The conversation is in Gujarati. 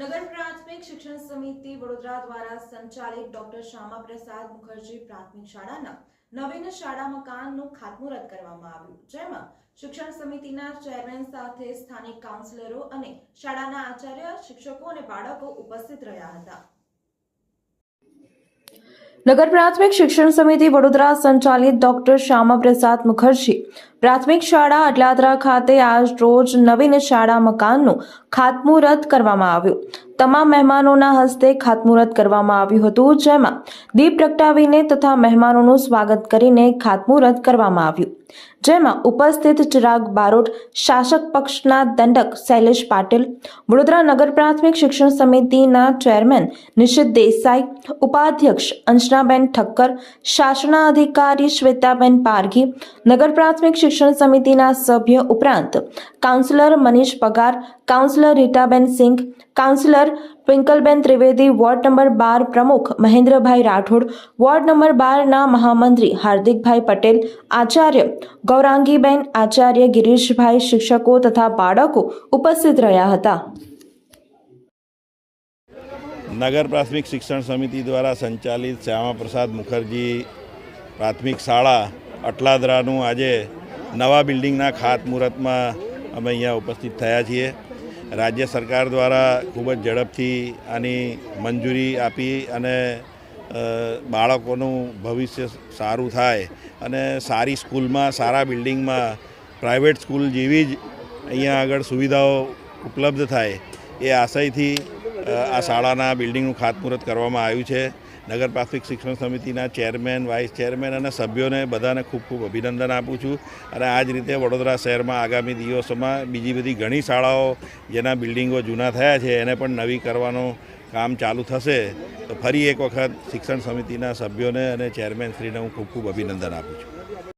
નગર પ્રાથમિક શિક્ષણ સમિતિ વડોદરા દ્વારા સંચાલિત ડોક્ટર શ્યામા પ્રસાદ મુખર્જી પ્રાથમિક શાળાના નવીન શાળા મકાનનું ખાતમુહૂર્ત કરવામાં આવ્યું, જેમાં શિક્ષણ સમિતિના ચેરમેન સાથે સ્થાનિક કાઉન્સિલરો અને શાળાના આચાર્ય, શિક્ષકો અને બાળકો ઉપસ્થિત રહ્યા હતા. નગર પ્રાથમિક શિક્ષણ સમિતિ વડોદરા સંચાલિત ડોક્ટર શ્યામા પ્રસાદ મુખર્જી પ્રાથમિક શાળા અટલાદરા ખાતે આજ રોજ નવીન શાળા મકાનનું ખાતમુહૂર્ત કરવામાં આવ્યું. તમામ મહેમાનોના હસ્તે ખાતમુહૂર્ત કરવામાં આવ્યું હતું, જેમાં દીપ પ્રગટાવીને તથા મહેમાનોનું સ્વાગત કરીને ખાતમુહૂર્ત કરવામાં આવ્યું. જેમાં ઉપસ્થિત ચિરાગ બારોટ, શાસક પક્ષના દંડક શૈલેષ પાટીલ, વડોદરા નગર પ્રાથમિક શિક્ષણ સમિતિના ચેરમેન નિશિત દેસાઈ, ઉપાધ્યક્ષ અંજનાબેન ઠક્કર, શાસનાધિકારી શ્વેતાબેન પારઘી, નગર પ્રાથમિક શિક્ષણ સમિતિના સભ્ય ઉપરાંત councillor Manish Pagar, councillor Ritaben Singh, councillor Twinkleben Trivedi, ward number બાર પ્રમુખ મહેન્દ્રભાઈ રાઠોડ, વોર્ડ નંબર બારના મહામંત્રી હાર્દિકભાઈ પટેલ, આચાર્ય ગૌરાંગીબેન, આચાર્ય ગિરીશભાઈ શિક્ષકો તથા બાળકો ઉપસ્થિત રહ્યા હતા. નગર પ્રાથમિક શિક્ષણ સમિતિ દ્વારા સંચાલિત શ્યામાપ્રસાદ મુખર્જી પ્રાથમિક શાળા અટલાદરાનું આજે નવા બિલ્ડિંગના ખાતમુહૂર્તમાં અમે અહીંયા ઉપસ્થિત થયા છીએ. રાજ્ય સરકાર દ્વારા ખૂબ જ ઝડપથી આની મંજૂરી આપી અને બાળકોનું ભવિષ્ય સારું થાય અને સારી સ્કૂલમાં, સારા બિલ્ડિંગમાં, પ્રાઇવેટ સ્કૂલ જેવી જ અહીંયા આગળ સુવિધાઓ ઉપલબ્ધ થાય એ આશયથી આ શાળાના બિલ્ડિંગનું ખાતમુહૂર્ત કરવામાં આવ્યું છે. નગર પ્રાથમિક શિક્ષણ સમિતિના ચેરમેન, વાઇસ ચેરમેન અને સભ્યોને બધાને ખૂબ ખૂબ અભિનંદન આપું છું. અને આ જ રીતે વડોદરા શહેરમાં આગામી દિવસોમાં બીજી બધી ઘણી શાળાઓ જેના બિલ્ડિંગો જૂના થયા છે, એને પણ નવી કરવાનું કામ ચાલુ થશે. તો ફરી એક વખત શિક્ષણ સમિતિના સભ્યોને અને ચેરમેન શ્રીને હું ખૂબ ખૂબ અભિનંદન આપું છું.